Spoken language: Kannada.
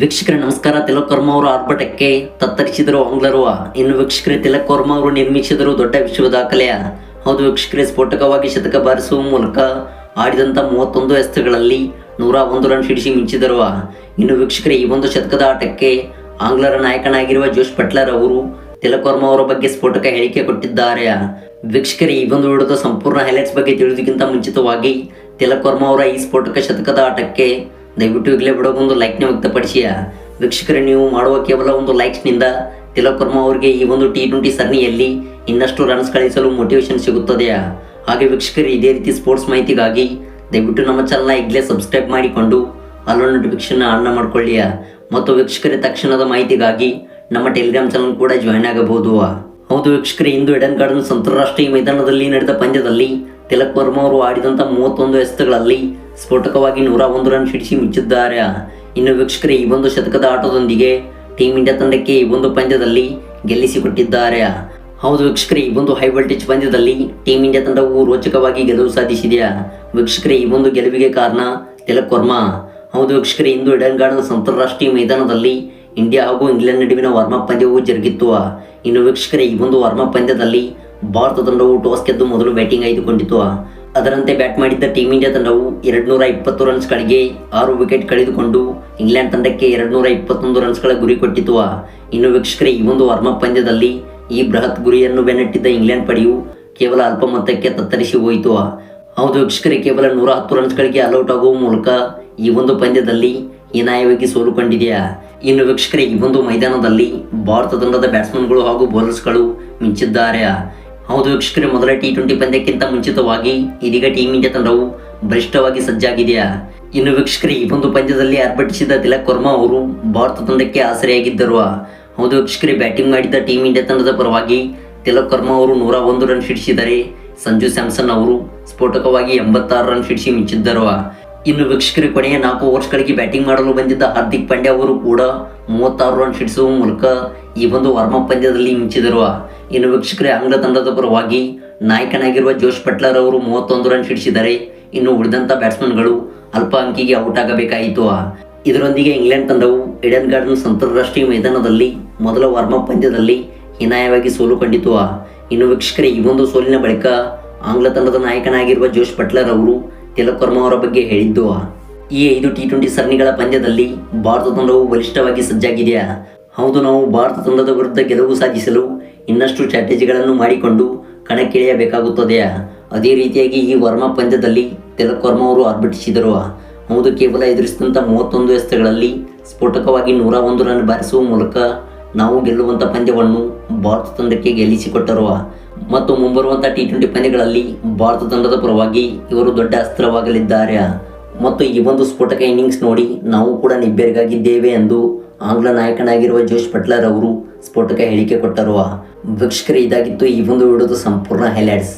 ವೀಕ್ಷಕರೇ, ನಮಸ್ಕಾರ. ತಿಲಕ್ ವರ್ಮ ಅವರು ಆರ್ಭಟಕ್ಕೆ ತತ್ತರಿಸಿದರು ಆಂಗ್ಲರು. ಇನ್ನು ವೀಕ್ಷಕರೇ ತಿಲಕ್ ವರ್ಮ ಅವರು ನಿರ್ಮಿಸಿದರು ದೊಡ್ಡ ವಿಶ್ವ ದಾಖಲೆಯ. ಹೌದು ವೀಕ್ಷಕರೇ, ಸ್ಫೋಟಕವಾಗಿ ಶತಕ ಬಾರಿಸುವ ಮೂಲಕ ಆಡಿದಂಥ ಮೂವತ್ತೊಂದು ಎಸ್ತುಗಳಲ್ಲಿ ನೂರ ಒಂದು ರನ್ ಸಿಡಿಸಿ ಮಿಂಚಿದರು. ಇನ್ನು ವೀಕ್ಷಕರೇ, ಈ ಒಂದು ಶತಕದ ಆಟಕ್ಕೆ ಆಂಗ್ಲರ ನಾಯಕನಾಗಿರುವ ಜೋಶ್ ಪಟ್ಲರ್ ಅವರು ತಿಲಕ್ ವರ್ಮ ಅವರ ಬಗ್ಗೆ ಸ್ಫೋಟಕ ಹೇಳಿಕೆ ಕೊಟ್ಟಿದ್ದಾರೆ. ವೀಕ್ಷಕರೇ, ಈ ಒಂದು ವಿಡಿಯೋದ ಸಂಪೂರ್ಣ ಹೈಲೈಟ್ಸ್ ಬಗ್ಗೆ ತಿಳಿದುಕ್ಕಿಂತ ಮುಂಚಿತವಾಗಿ ತಿಲಕ್ ವರ್ಮ ಅವರ ಈ ಸ್ಫೋಟಕ ಶತಕದ ಆಟಕ್ಕೆ ದಯವಿಟ್ಟು ಈಗಲೇ ಒಂದು ಲೈಕ್ನ ವ್ಯಕ್ತಪಡಿಸಿಯ ವೀಕ್ಷಕರೇ, ನೀವು ಮಾಡುವ ಕೇವಲ ಒಂದು ಲೈಕ್ಸ್ನಿಂದ ತಿಲಕ್ ವರ್ಮಾ ಅವರಿಗೆ ಈ ಒಂದು ಟಿ ಟ್ವೆಂಟಿ ಸರಣಿಯಲ್ಲಿ ಇನ್ನಷ್ಟು ರನ್ಸ್ ಕಳಿಸಲು ಮೋಟಿವೇಶನ್ ಸಿಗುತ್ತದೆಯಾ ಹಾಗೆ ವೀಕ್ಷಕರು, ಇದೇ ರೀತಿ ಸ್ಪೋರ್ಟ್ಸ್ ಮಾಹಿತಿಗಾಗಿ ದಯವಿಟ್ಟು ನಮ್ಮ ಚಾನಲ್ನ ಈಗಲೇ ಸಬ್ಸ್ಕ್ರೈಬ್ ಮಾಡಿಕೊಂಡು ಅಲ್ಲೋ ನೋಟಿಫಿಕೇಶನ್ ಆನ್ ಮಾಡ್ಕೊಳ್ಳಿ. ಮತ್ತು ವೀಕ್ಷಕರೇ, ತಕ್ಷಣದ ಮಾಹಿತಿಗಾಗಿ ನಮ್ಮ ಟೆಲಿಗ್ರಾಮ್ ಚಾನಲ್ ಕೂಡ ಜಾಯ್ನ್ ಆಗಬಹುದು. ಹೌದು ವೀಕ್ಷಕರು, ಇಂದು ಎಡನ್ ಗಾರ್ಡನ್ಸ್ ಅಂತಾರಾಷ್ಟ್ರೀಯ ಮೈದಾನದಲ್ಲಿ ನಡೆದ ಪಂದ್ಯದಲ್ಲಿ ತಿಲಕ್ ವರ್ಮಾ ಅವರು ಆಡಿದಂಥ ಮೂವತ್ತೊಂದು ಎಸೆತಗಳಲ್ಲಿ ಸ್ಫೋಟಕವಾಗಿ ನೂರ ಒಂದು ರನ್ ಸಿಡಿಸಿ ಮುಚ್ಚಿದ್ದಾರೆ. ಇನ್ನು ವೀಕ್ಷಕರೇ, ಈ ಒಂದು ಶತಕದ ಆಟದೊಂದಿಗೆ ಟೀಮ್ ಇಂಡಿಯಾ ತಂಡಕ್ಕೆ ಈ ಒಂದು ಪಂದ್ಯದಲ್ಲಿ ಗೆಲ್ಲಿಸಿಕೊಟ್ಟಿದ್ದಾರೆ. ಹೌದು ವೀಕ್ಷಕರೇ, ಈ ಒಂದು ಹೈ ವೋಲ್ಟೇಜ್ ಪಂದ್ಯದಲ್ಲಿ ಟೀಮ್ ಇಂಡಿಯಾ ತಂಡವು ರೋಚಕವಾಗಿ ಗೆಲುವು ಸಾಧಿಸಿದೆಯಾ ವೀಕ್ಷಕರೇ, ಈ ಒಂದು ಗೆಲುವಿಗೆ ಕಾರಣ ತಿಲಕ್ ವರ್ಮಾ. ಹೌದು ವೀಕ್ಷಕರೇ, ಇಂದು ಇಡನ್ ಗಾರ್ಡನ್ಸ್ ಅಂತಾರಾಷ್ಟ್ರೀಯ ಮೈದಾನದಲ್ಲಿ ಇಂಡಿಯಾ ಹಾಗೂ ಇಂಗ್ಲೆಂಡ್ ನಡುವಿನ ವಾರ್ಮಪ್ ಪಂದ್ಯವು ಜರುಗಿತ್ತು. ಇನ್ನು ವೀಕ್ಷಕರೇ, ಈ ಒಂದು ವಾರ್ಮಪ್ ಪಂದ್ಯದಲ್ಲಿ ಭಾರತ ತಂಡವು ಟಾಸ್ ಗೆದ್ದು ಮೊದಲು ಬ್ಯಾಟಿಂಗ್ ಆಯ್ದುಕೊಂಡಿತು ಅದರಂತೆ ಬ್ಯಾಟ್ ಮಾಡಿದ್ದ ಟೀಮ್ ಇಂಡಿಯಾ ತಂಡವು ಎರಡ್ನೂರ ಇಪ್ಪತ್ತು ರನ್ಸ್ಗಳಿಗೆ ಆರು ವಿಕೆಟ್ ಕಳೆದುಕೊಂಡು ಇಂಗ್ಲೆಂಡ್ ತಂಡಕ್ಕೆ ಎರಡ್ನೂರ ಇಪ್ಪತ್ತೊಂದು ರನ್ಸ್ಗಳ ಗುರಿ ಕೊಟ್ಟಿತು. ಇನ್ನು ವೀಕ್ಷಕರೇ, ಈ ಒಂದು ವಾರ್ಮಪ್ ಪಂದ್ಯದಲ್ಲಿ ಈ ಬೃಹತ್ ಗುರಿಯನ್ನು ಬೆನ್ನಟ್ಟಿದ್ದ ಇಂಗ್ಲೆಂಡ್ ಪಡೆಯು ಕೇವಲ ಅಲ್ಪ ಮೊತ್ತಕ್ಕೆ ತತ್ತರಿಸಿ ಹೋಯಿತು. ಹೌದು ವೀಕ್ಷಕರೇ, ಕೇವಲ ನೂರ ಹತ್ತು ರನ್ಸ್ಗಳಿಗೆ ಅಲೌಟ್ ಆಗುವ ಮೂಲಕ ಈ ಒಂದು ಪಂದ್ಯದಲ್ಲಿ ಹೀನಾಯವಾಗಿ ಸೋಲು ಕಂಡಿದೆಯಾ ಇನ್ನು ವೀಕ್ಷಕರೇ, ಈ ಒಂದು ಮೈದಾನದಲ್ಲಿ ಭಾರತ ತಂಡದ ಬ್ಯಾಟ್ಸ್ಮನ್ಗಳು ಹಾಗೂ ಬೌಲರ್ಸ್ಗಳು ಮಿಂಚಿದ್ದಾರೆ. ಹೌದು ವೀಕ್ಷಕರೇ ಮೊದಲ ಟಿ ಟ್ವೆಂಟಿ ಪಂದ್ಯಕ್ಕಿಂತ ಮುಂಚಿತವಾಗಿ ಇದೀಗ ಟೀಮ್ ಇಂಡಿಯಾ ತಂಡವು ಬಲಿಷ್ಠವಾಗಿ ಸಜ್ಜಾಗಿದೆಯಾ? ಇನ್ನು ವೀಕ್ಷಕರೇ, ಈ ಒಂದು ಪಂದ್ಯದಲ್ಲಿ ಆರ್ಭಟಿಸಿದ ತಿಲಕ್ ವರ್ಮಾ ಅವರು ಭಾರತ ತಂಡಕ್ಕೆ ಆಸರೆಯಾಗಿದ್ದರು ಹೌದು, ವೀಕ್ಷಕರೇ, ಬ್ಯಾಟಿಂಗ್ ಮಾಡಿದ್ದ ಟೀಮ್ ಇಂಡಿಯಾ ತಂಡದ ಪರವಾಗಿ ತಿಲಕ್ ವರ್ಮಾ ಅವರು ನೂರ ಒಂದು ರನ್ ಸಿಡಿಸಿದರೆ ಸಂಜು ಸ್ಯಾಮ್ಸನ್ ಅವರು ಸ್ಫೋಟಕವಾಗಿ ಎಂಬತ್ತಾರು ರನ್ ಸಿಡಿಸಿ ಮಿಂಚಿದ್ದರು ಇನ್ನು ವೀಕ್ಷಕರ ಕೊನೆಯ ನಾಲ್ಕು ವರ್ಷಗಳಿಗೆ ಬ್ಯಾಟಿಂಗ್ ಮಾಡಲು ಬಂದಿದ್ದ ಹಾರ್ದಿಕ್ ಪಾಂಡ್ಯ ಅವರು ಕೂಡ ಮೂವತ್ತಾರು ರನ್ ಸಿಡಿಸುವ ಮೂಲಕ ಈ ಒಂದು ವಾರ್ಮಪ್ ಪಂದ್ಯದಲ್ಲಿ ಮಿಂಚಿದರು. ಇನ್ನು ವೀಕ್ಷಕರೇ ಆಂಗ್ಲ ತಂಡದ ಪರವಾಗಿ ನಾಯಕನಾಗಿರುವ ಜೋಶ್ ಪಟ್ಲರ್ ಅವರು ಮೂವತ್ತೊಂದು ರನ್ ಸಿಡಿಸಿದರೆ ಇನ್ನು ಉಳಿದಂಥ ಬ್ಯಾಟ್ಸ್ಮನ್ಗಳು ಅಲ್ಪ ಅಂಕಿಗೆ ಔಟ್ ಆಗಬೇಕಾಯಿತು. ಇದರೊಂದಿಗೆ ಇಂಗ್ಲೆಂಡ್ ತಂಡವು ಇಡನ್ ಗಾರ್ಡನ್ಸ್ ಅಂತಾರಾಷ್ಟ್ರೀಯ ಮೈದಾನದಲ್ಲಿ ಮೊದಲ ವಾರ್ಮಪ್ ಪಂದ್ಯದಲ್ಲಿ ಹೀನಾಯವಾಗಿ ಸೋಲು ಕಂಡಿತು. ಇನ್ನು ವೀಕ್ಷಕರೇ, ಈ ಒಂದು ಸೋಲಿನ ಬಳಿಕ ಆಂಗ್ಲ ತಂಡದ ನಾಯಕನಾಗಿರುವ ಜೋಶ್ ಪಟ್ಲರ್ ಅವರು ತಿಲಕ್ ವರ್ಮಾ ಅವರ ಬಗ್ಗೆ ಹೇಳಿದ್ದು ಈ ಐದು ಟಿ ಟ್ವೆಂಟಿ ಸರಣಿಗಳ ಪಂದ್ಯದಲ್ಲಿ ಭಾರತ ತಂಡವು ಬಲಿಷ್ಠವಾಗಿ ಸಜ್ಜಾಗಿದೆಯಾ? ಹೌದು, ನಾವು ಭಾರತ ತಂಡದ ವಿರುದ್ಧ ಗೆಲುವು ಸಾಧಿಸಲು ಇನ್ನಷ್ಟು ಸ್ಟ್ರಾಟಜಿಗಳನ್ನು ಮಾಡಿಕೊಂಡು ಕಣಕ್ಕಿಳಿಯಬೇಕಾಗುತ್ತದೆಯಾ? ಅದೇ ರೀತಿಯಾಗಿ ಈ ವರ್ಮಾ ಪಂದ್ಯದಲ್ಲಿ ತಿಲಕ್ ವರ್ಮಾ ಅವರು ಆರ್ಭಟಿಸಿದರು ಹೌದು, ಕೇವಲ ಎದುರಿಸಿದಂಥ ಮೂವತ್ತೊಂದು ಎಸೆತಗಳಲ್ಲಿ ಸ್ಫೋಟಕವಾಗಿ ನೂರ ಒಂದು ರನ್ ಬಾರಿಸುವ ಮೂಲಕ ನಾವು ಗೆಲ್ಲುವಂಥ ಪಂದ್ಯವನ್ನು ಭಾರತ ತಂಡಕ್ಕೆ ಗೆಲ್ಲಿಸಿಕೊಟ್ಟರು ಮತ್ತು ಮುಂಬರುವಂತಹ ಟಿ ಟ್ವೆಂಟಿ ಪಂದ್ಯಗಳಲ್ಲಿ ಭಾರತ ತಂಡದ ಪರವಾಗಿ ಇವರು ದೊಡ್ಡ ಅಸ್ತ್ರವಾಗಲಿದ್ದಾರೆ. ಮತ್ತು ಈ ಒಂದು ಸ್ಫೋಟಕ ಇನ್ನಿಂಗ್ಸ್ ನೋಡಿ ನಾವು ಕೂಡ ನಿಬ್ಬೆರಗಾಗಿದ್ದೇವೆ ಎಂದು ಆಂಗ್ಲ ನಾಯಕನಾಗಿರುವ ಜೋಶ್ ಪಟ್ಲರ್ ಅವರು ಸ್ಫೋಟಕ ಹೇಳಿಕೆ ಕೊಟ್ಟರು. ವೀಕ್ಷಕರು, ಇದಾಗಿತ್ತು ಈ ಒಂದು ವಿಡಿಯೋದ ಸಂಪೂರ್ಣ ಹೈಲೈಟ್ಸ್